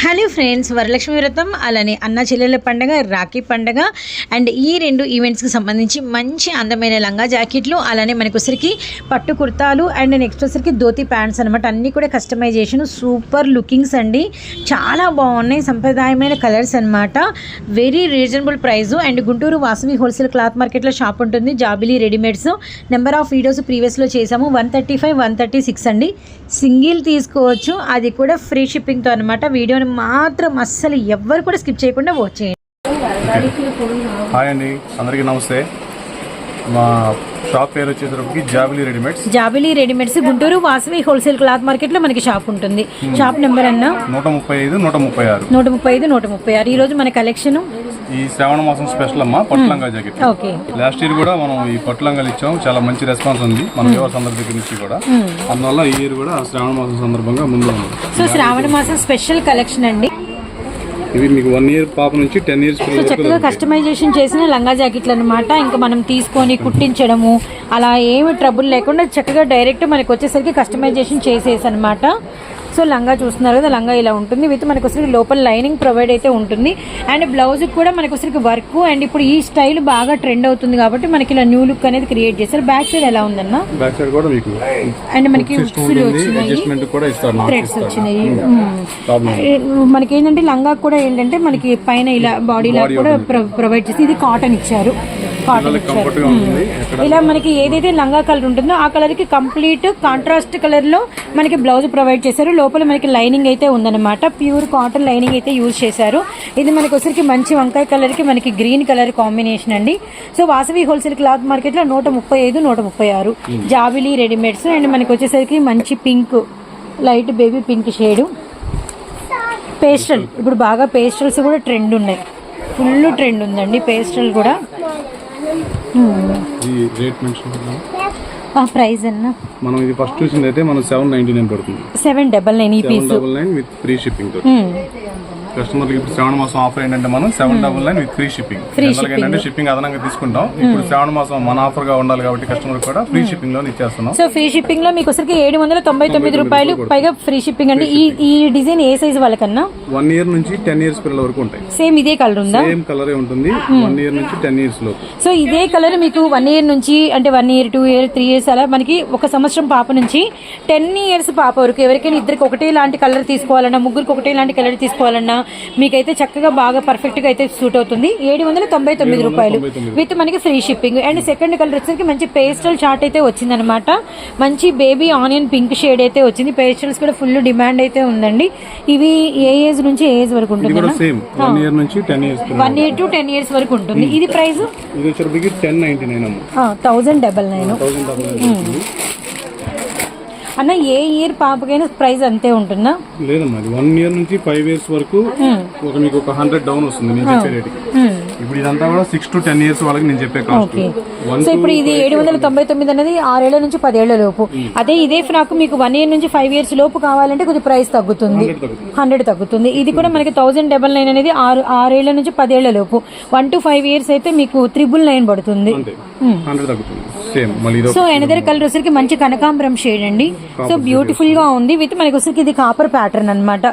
Hello friends Varalakshmi వ్రతం అలానే అన్న చెల్లెల పండగ రాఖీ పండగ అండ్ ఈ రెండు ఈవెంట్స్కి సంబంధించి మంచి అందమైన లంగా జాకెట్లు అలానే మనకు వచ్చరికి పట్టు కుర్తాలు అండ్ నెక్స్ట్ వచ్చరికి ధోతి ప్యాంట్స్ అనమాట అన్నీ కూడా కస్టమైజేషన్ సూపర్ లుకింగ్స్ అండి. చాలా బాగున్నాయి సంప్రదాయమైన కలర్స్ అన్నమాట. Very reasonable price and Guntur Vasavi wholesale cloth మార్కెట్లో షాప్ ఉంటుంది. Jabili readymades number of videos ప్రీవియస్లో చేసాము one thirty five one thirty six అండి. సింగిల్ తీసుకోవచ్చు అది కూడా ఫ్రీ షిప్పింగ్తో అనమాట వీడియోని మాత్రం అస్సలు ఎవ్వరు కూడా స్కిప్ చేయకుండా వాచ్ చేయండి. హాయ్ అండి అందరికీ నమస్తే. మా షాప్ పేరు వచ్చేసరికి Jabili readymades. Jabili readymades Guntur Vasavi wholesale cloth మార్కెట్లో మనకి షాప్ ఉంటుంది. షాప్ నెంబర్ అన్న? నూట ముప్పై ఐదు నూట ముప్పై ఆరు. నూట ముప్పై ఐదు నూట ముప్పై ఆరు. ఈ రోజు మన కలెక్షన్ ఈ శ్రావణ మాసం స్పెషల్ అమ్మా పట్టులంగా జాకెట్ లాస్ట్ ఇయర్ కూడా మనం ఈ పట్టులంగాలు ఇచ్చాం చాలా మంచి రెస్పాన్స్ ఉంది మన వ్యూవర్స్ అందరి దగ్గర నుంచి కూడా. అందువల్ల ఈ ఇయర్ కూడా శ్రావణ మాసం సందర్భంగా ముందు సో శ్రావణ మాసం స్పెషల్ కలెక్షన్ అండి. ఇవి మీకు వన్ ఇయర్ పాప నుంచి టెన్ ఇయర్స్ చక్కగా కస్టమైజేషన్ చేసిన లంగా జాకెట్లు అనమాట ఇంకా మనం తీసుకొని కుట్టించడము అలా ఏమి ట్రబుల్ లేకుండా చక్కగా డైరెక్ట్ మనకి వచ్చేసరికి కస్టమైజేషన్ చేసేసి అనమాట సో లంగా చూస్తున్నారు కదా లంగా ఇలా ఉంటుంది. విత్ మనకు వచ్చరికి లోపల లైనింగ్ ప్రొవైడ్ అయితే ఉంటుంది. అండ్ బ్లౌజ్ కూడా మనకు వచ్చరికి వర్క్ అండ్ ఇప్పుడు ఈ స్టైల్ బాగా ట్రెండ్ అవుతుంది కాబట్టి మనకి ఇలా న్యూ లుక్ అనేది క్రియేట్ చేస్తారు బ్యాక్ సైడ్ ఎలా ఉందన్న? బ్యాక్ సైడ్ కూడా మీకు అండ్ మనకి థ్రెడ్స్ వచ్చినాయి. ప్రాబ్లం మనకి ఏంటంటే లంగా కూడా ఏంటంటే మనకి పైన ఇలా బాడీ లా కూడా ప్రొవైడ్ చేసి ఇది కాటన్ ఇచ్చారు. ఇలా మనకి ఏదైతే లంగా కలర్ ఉంటుందో ఆ కలర్కి కంప్లీట్ కాంట్రాస్ట్ కలర్లో మనకి బ్లౌజ్ ప్రొవైడ్ చేశారు. లోపల మనకి లైనింగ్ అయితే ఉందన్నమాట. ప్యూర్ కాటన్ లైనింగ్ అయితే యూజ్ చేశారు. ఇది మనకి వచ్చరికి మంచి వంకాయ కలర్కి మనకి గ్రీన్ కలర్ కాంబినేషన్ అండి. సో వాసవి హోల్సేల్ క్లాత్ మార్కెట్లో నూట ముప్పై ఐదు నూట ముప్పై ఆరు. జాబిలీ రెడీమేడ్స్ అండ్ మనకి వచ్చేసరికి మంచి pink light baby pink shade. Pastel. ఇప్పుడు బాగా పేస్టల్స్ కూడా ట్రెండ్ ఉన్నాయి. ఫుల్ ట్రెండ్ ఉందండి పేస్టల్ కూడా. రేట్ మెన్షన్ ప్రైస్ అన్న. మనం ఇది ఫస్ట్ చూసింది అయితే మనం సెవెన్ నైన్టీ నైన్ పడుతుంది సెవెన్ డబల్ నైన్ ఈ piece double nine with free షిప్పింగ్తో కస్టమర్కి ఇప్పుడు శ్రావణ మాసం ఆఫర్ ఏంటంటే మనం seven double nine with free shipping. ఏంటంటే షిప్పింగ్ అదనంగా తీసుకుంటాం. ఇప్పుడు శ్రావణ మాసం మన ఆఫర్గా ఉండాలి కాబట్టి కస్టమర్ కూడా ఫ్రీ షిప్పింగ్లో ఇచ్చేస్తున్నాం. సో ఫ్రీ షిప్పింగ్లో మీకు వచ్చరికి ఏడు వందల తొంభై తొమ్మిది రూపాయలు పైగా ఫ్రీ షిప్పింగ్ అండి. ఈ ఈ డిజైన్ ఏ సైజ్ వాళ్ళకన్నా? వన్ ఇయర్ నుంచి టెన్ ఇయర్స్ పిల్లల వరకు ఉంటాయి. సేమ్ ఇదే కలర్ ఉందా? సేమ్ కలరే ఉంటుంది. వన్ ఇయర్ నుంచి టెన్ ఇయర్స్ లోపు. సో ఇదే కలర్ మీకు వన్ ఇయర్ నుంచి అంటే one year two year three years అలా మనకి ఒక సంవత్సరం పాప నుంచి టెన్ ఇయర్స్ పాప వరకు ఎవరికైనా ఇద్దరికి ఒకటే లాంటి కలర్ తీసుకోవాలన్నా ముగ్గురికి ఒకటే లాంటి కలర్ తీసుకోవాలన్నా మీకైతే చక్కగా బాగా పర్ఫెక్ట్గా అయితే సూట్ అవుతుంది. ఏడు వందల తొంభై తొమ్మిది రూపాయలు విత్ మనకి free shipping and second colour వచ్చేసరికి మంచి పేస్టల్ చార్ట్ అయితే వచ్చిందనమాట మంచి బేబీ ఆనియన్ పింక్ షేడ్ అయితే వచ్చింది. పేస్టల్స్ కూడా ఫుల్ డిమాండ్ అయితే ఉందండి. ఇవి ఏ ఏజ్ నుంచి ఏ ఏజ్ వరకు ఉంటుంది వన్ ఇయర్ నుంచి ten years one year to ten years వరకు ఉంటుంది. ఇది ప్రైస్ ఇది ten ninety nine thousand double nine. అన్న ఏ ఇయర్ పాపకైనా ప్రైస్ అంతే ఉంటుందా? లేదమ్మా ఇది వన్ ఇయర్ నుంచి ఫైవ్ ఇయర్స్ వరకు ఒక మీకు ఒక హండ్రెడ్ డౌన్ వస్తుంది నేను చెప్పే రేటుకి ఇప్పుడు ఇదంతా కూడా సిక్స్ టు టెన్ ఇయర్స్ వాళ్ళకి నేను చెప్పే కాస్ట్ సో ఇప్పుడు ఇది ఏడు వందల తొంభై తొమ్మిది అనేది ఆరేళ్ళ నుంచి పదేళ్ళ లోపు. అదే ఇదే ఫ్రాక్ మీకు వన్ ఇయర్ నుంచి ఫైవ్ ఇయర్స్ లోపు కావాలంటే కొద్దిగా ప్రైస్ తగ్గుతుంది. తగ్గుతుంది. హండ్రెడ్ తగ్గుతుంది. ఇది కూడా మనకి థౌసండ్ డబల్ నైన్ అనేది ఆరు ఆరేళ్ళ నుంచి పదేళ్ళ లోపు. వన్ టు ఫైవ్ ఇయర్స్ అయితే మీకు త్రిబుల్ నైన్ పడుతుంది. సో ఎనదర్ కలర్ వచ్చరికి మంచి కనకాంబరం షేడ్ అండి. సో బ్యూటిఫుల్గా ఉంది. విత్ మనకి వచ్చరికి ఇది కాపర్ ప్యాటర్న్ అన్నమాట.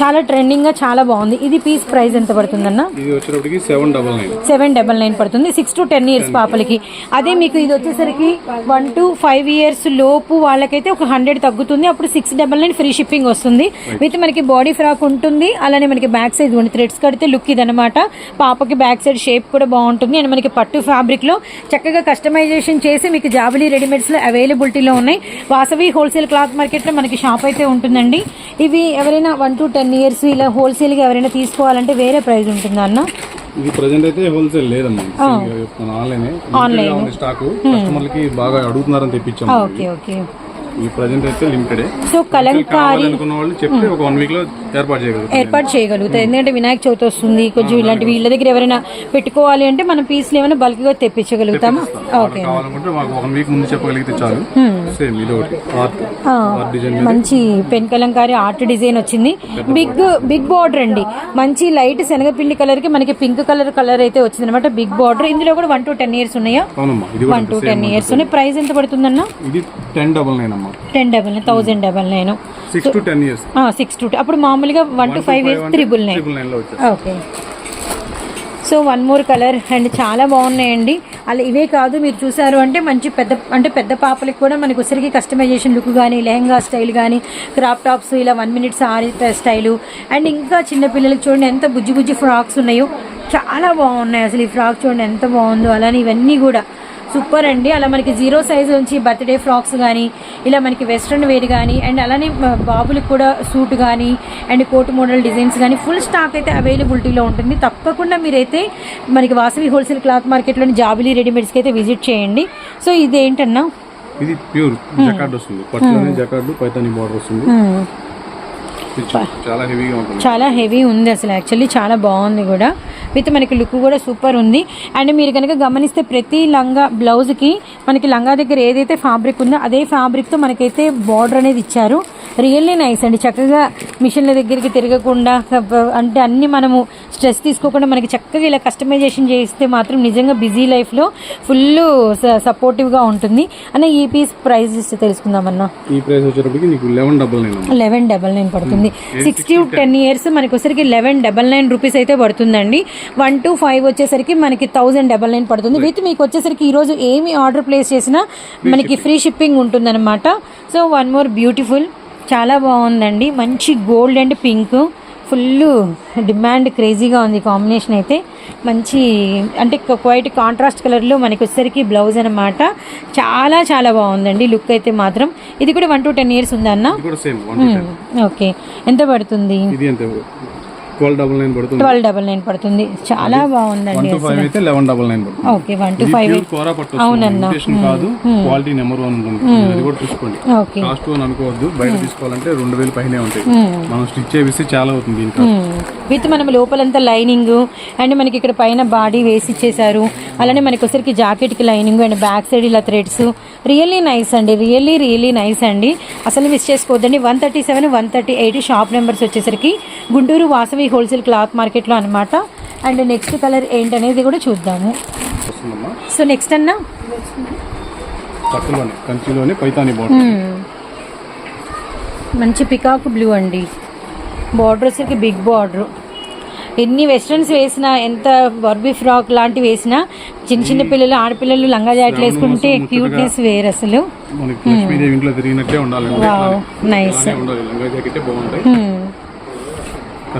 చాలా ట్రెండింగ్గా చాలా బాగుంది. ఇది పీస్ ప్రైస్ ఎంత పడుతుందన్న? ఇది వచ్చేటప్పటికి seven double nine seven double nine పడుతుంది. సిక్స్ టు టెన్ ఇయర్స్ పాపలకి. అదే మీకు ఇది వచ్చేసరికి వన్ టు ఫైవ్ ఇయర్స్ లోపు వాళ్ళకైతే ఒక హండ్రెడ్ తగ్గుతుంది. అప్పుడు six double nine free shipping వస్తుంది. విత్ మనకి బాడీ ఫ్రాక్ ఉంటుంది. అలానే మనకి బ్యాక్ సైడ్ ఉంది. థ్రెడ్స్ కడితే లుక్ ఇదనమాట పాపకి బ్యాక్ సైడ్ షేప్ కూడా బాగుంటుంది. అండ్ మనకి పట్టు ఫ్యాబ్రిక్లో చక్కగా కస్టమైజేషన్ చేసి మీకు జాబిలీ రెడీమేడ్స్లో అవైలబిలిటీలో ఉన్నాయి. వాసవి హోల్సేల్ క్లాత్ మార్కెట్లో మనకి షాప్ అయితే ఉంటుందండి. ఇవి ఎవరైనా వన్ టు టెన్ ఇయర్స్ ఇలా హోల్సేల్గా ఎవరైనా తీసుకోవాలంటే వేరే ప్రైస్ ఉంటుందా అన్న? ఇది ప్రజెంట్ అయితే హోల్సేల్ లేదమ్మా. ఆన్లైన్ ఉంది స్టాక్ కస్టమర్లకి బాగా అడుగుతున్నారని తెప్పించాము ఓకే ఓకే. ఈ ప్రజెంట్ అయితే లిమిటెడ్ సో కలంకారీ కావాలనుకున్న వాళ్ళు చెప్తే ఒక వన్ వీక్లో ఏర్పాటు చేయగలుగుతాం ఏర్పాటు చేయగలుగుతాయి ఎందుకంటే వినాయక చవితి వస్తుంది కొంచెం ఇలాంటి వీళ్ళ దగ్గర ఎవరైనా పెట్టుకోవాలి అంటే మనం పీసులు ఏమైనా బల్క్గా తెప్పించగలుగుతామా? ఓకే. కావాలనుకుంటే మాకు వన్ వీక్ ముందు చెప్పగలిగితే చాలు. మంచి పెన్ కలంకారీ ఆర్ట్ డిజైన్ వచ్చింది. బిగ్ బిగ్ బార్డర్ అండి. మంచి లైట్ శనగపిండి కలర్కి మనకి పింక్ కలర్ కలర్ అయితే వచ్చింది అనమాట బిగ్ బార్డర్ ఇందులో కూడా వన్ టు టెన్ ఇయర్స్ ఉన్నాయా? వన్ టు టెన్ ఇయర్స్ ఉన్నాయి. ప్రైస్ ఎంత పడుతుందన్న? Ten double nine ten double nine thousand double nine six to ten years six to అప్పుడు మామూలుగా one to five years triple nine okay so one more colour and చాలా బాగున్నాయండి. అలా ఇవే కాదు మీరు చూసారు అంటే మంచి పెద్ద అంటే పెద్ద పాపలకి కూడా మనకు ఉసిరికి కస్టమైజేషన్ లుక్ కానీ లెహంగా స్టైల్ కానీ క్రాప్ టాప్స్ ఇలా one minute sorry style and ఇంకా చిన్న పిల్లలకి చూడండి ఎంత బుజ్జి బుజ్జి ఫ్రాక్స్ ఉన్నాయో. చాలా బాగున్నాయి అసలు ఈ ఫ్రాక్ చూడండి ఎంత బాగుందో. అలానే ఇవన్నీ కూడా సూపర్ అండి. అలా మనకి జీరో సైజ్ నుంచి బర్త్డే ఫ్రాక్స్ కానీ ఇలా మనకి వెస్ట్రన్ వేర్ కానీ అండ్ అలానే బాబులకు కూడా సూట్ కానీ అండ్ కోట్ మోడల్ డిజైన్స్ కానీ ఫుల్ స్టాక్ అయితే అవైలబిలిటీలో ఉంటుంది. తప్పకుండా మీరైతే మనకి వాసవి హోల్సేల్ క్లాత్ మార్కెట్లోని జాబిలీ రెడీమేడ్స్కి అయితే విజిట్ చేయండి. సో ఇది ఏంటన్నా ఇది ప్యూర్ జకార్డ్ వస్తుంది. పట్టులోనే జకార్డ్ పైతాని బార్డర్ వస్తుంది. చాలా హెవీగా ఉంటుంది. చాలా హెవీ ఉంది అసలు యాక్చువల్లీ చాలా బాగుంది కూడా. విత్ మనకి లుక్ కూడా సూపర్ ఉంది. అండ్ మీరు కనుక గమనిస్తే ప్రతి లంగా బ్లౌజ్కి మనకి లంగా దగ్గర ఏదైతే ఫ్యాబ్రిక్ ఉందో అదే ఫ్యాబ్రిక్తో మనకైతే బార్డర్ అనేది ఇచ్చారు. రియల్లీ నైస్ అండి. చక్కగా మిషన్ల దగ్గరికి తిరగకుండా అంటే అన్ని మనము స్ట్రెస్ తీసుకోకుండా మనకి చక్కగా ఇలా కస్టమైజేషన్ చేస్తే మాత్రం నిజంగా బిజీ లైఫ్లో ఫుల్ సపోర్టివ్గా ఉంటుంది. అన్న ఈ పీస్ ప్రైస్ తెలుసుకుందామన్నా? ఈ ప్రైస్ వచ్చేటప్పటికి నీకు eleven double nine eleven double nine పడుతుంది. Sixty ten. ఇయర్స్ మనకి వచ్చేసరికి లెవెన్ డబల్ నైన్ రూపీస్ అయితే పడుతుందండి. వన్ టు ఫైవ్ వచ్చేసరికి మనకి థౌజండ్ డబల్ నైన్ పడుతుంది. విత్ మీకు వచ్చేసరికి ఈరోజు ఏమి ఆర్డర్ ప్లేస్ చేసినా మనకి ఫ్రీ షిప్పింగ్ ఉంటుందన్నమాట. So one more beautiful. చాలా బాగుందండి. మంచి gold and pink. Full demand క్రేజీగా ఉంది కాంబినేషన్ అయితే. మంచి అంటే క్వైట్ కాంట్రాస్ట్ కలర్లో మనకి వచ్చేసరికి బ్లౌజ్ అనమాట చాలా చాలా బాగుందండి. లుక్ అయితే మాత్రం. ఇది కూడా వన్ టు టెన్ ఇయర్స్ ఉందన్న ఓకే. ఎంత పడుతుంది? ట్వెల్వ్ డబల్ నైన్ పడుతుంది. ట్వెల్వ్ డబల్ నైన్ పడుతుంది. చాలా వన్ బాగుందండి అయితే లెవెన్ డబల్ నైన్ పడుతుంది. ఓకే వన్ టు ఫైవ్ కోరా పట్టు కాదు క్వాలిటీ నెంబర్ వన్ ఉంటుంది. అది కూడా చూసుకోండి. ఓకే. కాస్ట్ అని అనుకోవద్దు. బయట తీసుకోవాలంటే రెండు వేలు పైనే ఉంటాయి. మనం స్టిచ్ చాలా అవుతుంది విత్ మనం లోపలంతా లైనింగ్ అండ్ మనకి ఇక్కడ పైన బాడీ వేసి ఇచ్చేసారు అలానే మనకి వచ్చరికి జాకెట్కి లైనింగ్ అండ్ బ్యాక్ సైడ్ ఇలా థ్రెడ్స్ రియల్లీ నైస్ అండి. రియల్లీ రియల్లీ నైస్ అండి. అసలు మిస్ చేసుకోవద్దండి. One thirty seven one thirty eight shop numbers వచ్చేసరికి గుంటూరు వాసవి హోల్సేల్ క్లాత్ మార్కెట్లో అనమాట అండ్ నెక్స్ట్ కలర్ ఏంటనేది కూడా చూద్దాము. సో నెక్స్ట్ అన్నా? మంచి పికాక్ బ్లూ అండి. బార్డర్ వచ్చరికి బిగ్ బార్డర్ ఎన్ని వెస్ట్రన్స్ వేసినా ఎంత బర్బీ ఫ్రాక్ లాంటివి వేసినా చిన్న చిన్న పిల్లలు ఆడపిల్లలు లంగా జాకెట్లు వేసుకుంటే క్యూట్నెస్ వేరు అసలు. నైస్ అలానే ఉండాలి లంగా జాకెట్ బాగుంటాయి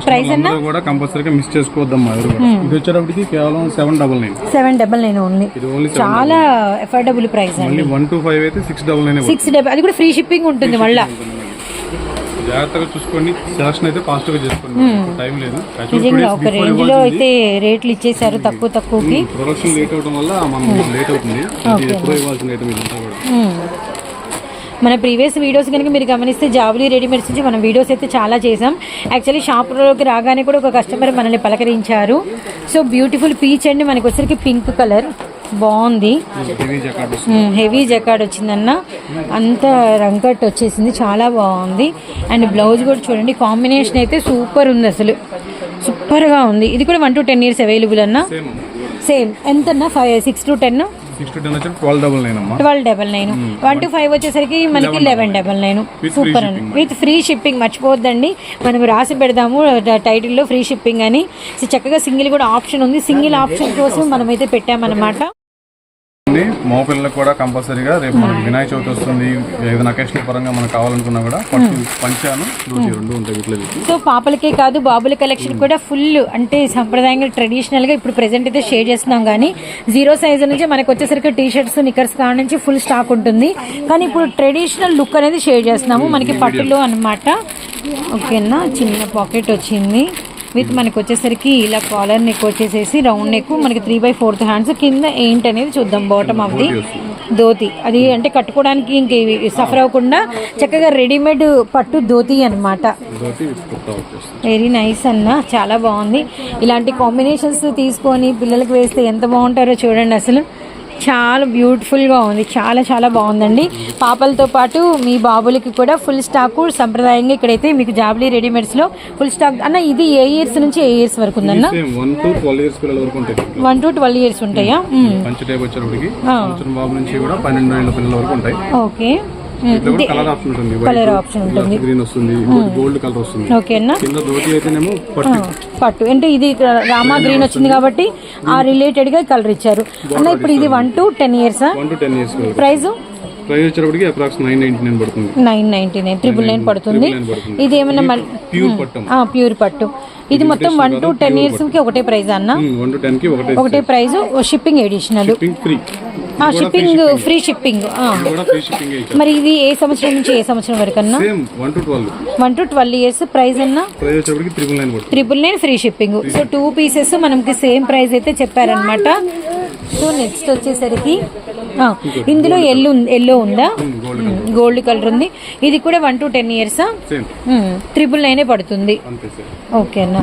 ప్రైస్ కూడా కంపల్సరీగా మిస్ చేసుకోవద్దమ్మా కూడా. ఇది వచ్చేటప్పటికి కేవలం seven double nine seven double nine only చాలా అఫోర్డబుల్ ప్రైస్ అండి. వన్ టు ఫైవ్ అయితే six double nine six double అది కూడా ఫ్రీ షిప్పింగ్ ఉంటుంది మళ్ళా. జాగ్రత్తగా చూసుకోండి. సెలక్షన్ అయితే ఫాస్ట్గా చేసుకోండి. టైం లేదు. నిజంగా ఒక రేంజ్లో అయితే రేట్లు ఇచ్చేసారు తక్కువ తక్కువకి. ప్రొడక్షన్ లేట్ అవడం వల్ల మనం లేట్ అవుతుంది. ఎప్పుడో ఇవ్వాల్సిన ఐటమ్ ఇదంతా కూడా. మన ప్రీవియస్ వీడియోస్ కనుక మీరు గమనిస్తే జాబులీ రెడీమేడ్స్ నుంచి మనం వీడియోస్ అయితే చాలా చేసాం యాక్చువల్లీ షాప్లోకి రాగానే కూడా ఒక కస్టమర్ మనల్ని పలకరించారు. సో బ్యూటిఫుల్ పీచ్ అండి. మనకి వచ్చరికి పింక్ కలర్ బాగుంది. హెవీ జకాడ్ వచ్చిందన్న. అంత రంకట్ వచ్చేసింది. చాలా బాగుంది. అండ్ బ్లౌజ్ కూడా చూడండి. కాంబినేషన్ అయితే సూపర్ ఉంది అసలు. సూపర్గా ఉంది. ఇది కూడా one to ten years available అన్న. సేమ్ సేమ్ ఎంత అన్న five six to ten six to ten వచ్చి ట్వెల్వ్ డబల్ నైన్ అమ్మా. Twelve double nine. One to five వచ్చేసరికి మనకి లెవెన్ డబల్ నైన్. సూపర్ అండి. విత్ ఫ్రీ షిప్పింగ్ మర్చిపోవద్దండి. మనం రాసి పెడదాము టైటిల్లో ఫ్రీ షిప్పింగ్ అని. చక్కగా సింగిల్ కూడా ఆప్షన్ ఉంది. సింగిల్ ఆప్షన్ కోసం మనమైతే పెట్టామన్నమాట. ఉంది. మగ పిల్లలకు కూడా కంపల్సరీగా రేపు మనకి వినాయక చవితి వస్తుంది. ఏదైనా అకేషన్ పరంగా మనకు కావాలనుకున్నా కూడా పట్టు పంచాను ధోతి రెండు ఉంటాయి సో పాపలకే కాదు బాబుల కలెక్షన్ కూడా ఫుల్ అంటే సంప్రదాయంగా ట్రెడిషనల్గా ఇప్పుడు ప్రెసెంట్ అయితే షేర్ చేస్తున్నాం కానీ జీరో సైజ్ నుంచి మనకు వచ్చేసరికి టీ షర్ట్స్ నిక్కర్స్ కాడ నుంచి ఫుల్ స్టాక్ ఉంటుంది. కానీ ఇప్పుడు ట్రెడిషనల్ లుక్ అనేది షేర్ చేస్తున్నాము. మనకి పట్టులో అన్నమాట. ఓకేనా? చిన్న పాకెట్ వచ్చింది. విత్ మనకి వచ్చేసరికి ఇలా కాలర్ నెక్ వచ్చేసేసి రౌండ్ నెక్ మనకి త్రీ బై ఫోర్త్ హ్యాండ్స్ కింద ఏంటి అనేది చూద్దాం బాటమ్ ఆఫ్ ది ధోతి. అది అంటే కట్టుకోవడానికి ఇంక సఫర్ అవ్వకుండా చక్కగా రెడీమేడ్ పట్టు ధోతి వచ్చేస్తుంది. వెరీ నైస్ అన్న చాలా బాగుంది. ఇలాంటి కాంబినేషన్స్ తీసుకొని పిల్లలకి వేస్తే ఎంత బాగుంటారో చూడండి అసలు. చాలా బ్యూటిఫుల్గా ఉంది. చాలా చాలా బాగుందండి. పాపలతో పాటు మీ బాబులకి కూడా ఫుల్ స్టాక్ సంప్రదాయంగా ఇక్కడైతే మీకు జాబ్లీ రెడీమేడ్స్లో ఫుల్ స్టాక్ అన్న ఇది ఏ ఇయర్స్ నుంచి ఏ ఇయర్స్ వరకు ఉందన్న? వన్ టు ట్వెల్వ్ ఇయర్స్ ఉంటాయి. ఓకే. కలర్ ఆప్షన్ ఉంటుంది. కలర్ ఆప్షన్ ఉంటుంది. గ్రీన్ వస్తుంది. గోల్డ్ కలర్ వస్తుంది. ఓకే అన్న. కింద ధోతి అయితేనేమో పట్టు. పట్టు. అంటే ఇది రామా గ్రీన్ వచ్చింది కాబట్టి ఆ రిలేటెడ్గా కలర్ ఇచ్చారు. అన్న ఇప్పుడు ఇది one to ten years one to ten years price price వచ్చేటప్పటికి అప్రాక్స్ నైన్ నైన్టీ నైన్ పడుతుంది nine ninety nine triple nine పడుతుంది. ఇది ఏమైనా ప్యూర్ పట్టం. ప్యూర్ పట్టు. ఇది మొత్తం వన్ టు టెన్ ఇయర్స్కి ఒకటే ప్రైస్ అన్న. వన్ టు టెన్కి ఒకటే ఒకటే price shipping additional shipping free shipping free shipping మరి ఇది ఏ సంవత్సరం నుంచి ఏ సంవత్సరం వరకు అన్న? One to twelve years price అన్న? Triple nine free shipping so two pieces మనకి సేమ్ ప్రైస్ అయితే చెప్పారనమాట సో నెక్స్ట్ వచ్చేసరికి ఇందులో ఎల్లో ఎల్లో ఉందా? గోల్డ్ కలర్ ఉంది. ఇది కూడా వన్ టు టెన్ ఇయర్సా ట్రిపుల్ నైనే పడుతుంది. ఓకే అన్న.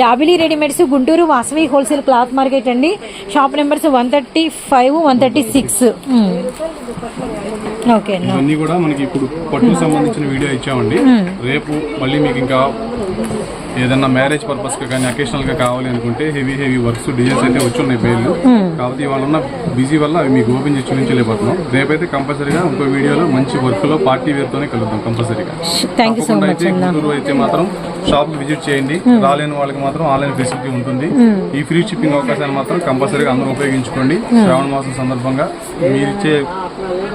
Jabili readymades Guntur Vasavi wholesale cloth market అండి. Shop numbers one thirty five one thirty six. Okay అన్న. కూడా మనకి ఇప్పుడు పట్టుకు సంబంధించిన వీడియో ఇచ్చామండి. రేపు మళ్ళీ మీకు ఇంకా ఏదన్నా మ్యారేజ్ పర్పస్ కానీ అకేషనల్గా కావాలి అనుకుంటే హెవీ హెవీ వర్క్స్ డిజైన్స్ అయితే వచ్చి ఉన్నాయి పేర్లు కాబట్టి ఇవాళ ఉన్న బిజీ వల్ల అవి మీకు ఓపెన్ చేసి చూపించలేకపోతున్నాం. రేపైతే కంపల్సరీగా ఇంకో వీడియోలో మంచి వర్క్లో పార్టీ వేర్ తోనే కలుద్దాం కంపల్సరీగా అయితే అన్న గుంటూరు అయితే మాత్రం షాప్ విజిట్ చేయండి. రాలేని వాళ్ళకి మాత్రం ఆన్లైన్ ఫెసిలిటీ ఉంటుంది. ఈ ఫ్రీ షిప్పింగ్ అవకాశాన్ని మాత్రం కంపల్సరీగా అందరూ ఉపయోగించుకోండి. శ్రావణ మాసం సందర్భంగా మీరిచ్చే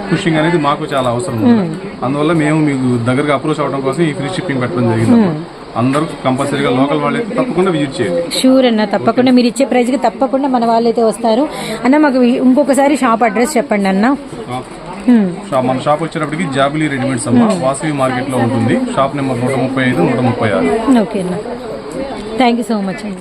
పుషింగ్ అనేది మాకు చాలా అవసరం. అందువల్ల మేము మీకు దగ్గరగా అప్రోచ్ అవడం కోసం ఈ ఫ్రీ షిప్పింగ్ పెట్టడం జరిగింది అందరూ కంపల్సరీగా లోకల్ వాళ్ళు అయితే తప్పకుండా విజిట్ చేయండి. షూర్ అన్న తప్పకుండా మీరు ఇచ్చే ప్రైస్కి తప్పకుండా మన వాళ్ళైతే వస్తారు. అన్న మాకు ఇంకొకసారి షాప్ అడ్రస్ చెప్పండి అన్న. షాప్ మన షాప్ వచ్చేటప్పటికి జాబిలీ రెడీమేడ్స్ అమ్మ వాసవి మార్కెట్లో ఉంటుంది. షాప్ నెంబర్ నూట ముప్పై ఐదు నూట ముప్పై ఆరు. ఓకే అన్న. థ్యాంక్ యూ సో మచ్ అన్న.